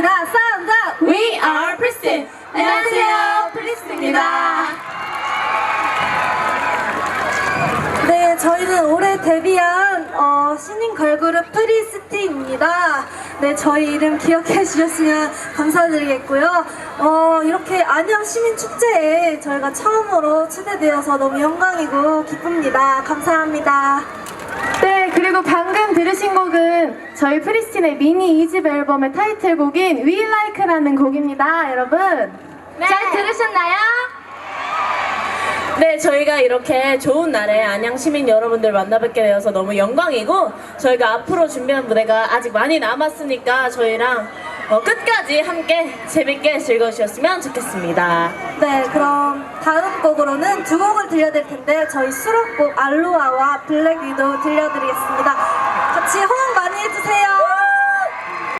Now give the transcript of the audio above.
부릅니다. 사운드 We are Pristin. 안녕하세요, 프리스틴입니다. 네, 저희는 올해 데뷔한 어, 신인 걸그룹 프리스티입니다. 네, 저희 이름 기억해 주셨으면 감사드리겠고요. 어, 이렇게 안녕 시민 축제에 저희가 처음으로 초대되어서 너무 영광이고 기쁩니다. 감사합니다. 네, 그리고 방금 들으신 곡은 저희 프리스틴의 미니 2집 앨범의 타이틀곡인 We Like라는 곡입니다, 여러분. 잘 들으셨나요? 네, 저희가 이렇게 좋은 날에 안양 시민 여러분들 만나뵙게 되어서 너무 영광이고 저희가 앞으로 준비한 무대가 아직 많이 남았으니까 저희랑 어, 끝까지 함께 재밌게 즐거우셨으면 좋겠습니다. 네, 그럼 다음 곡으로는 두 곡을 들려드릴 텐데 저희 수록곡 알로아와 블랙 위도우 들려드리겠습니다. 结婚吧。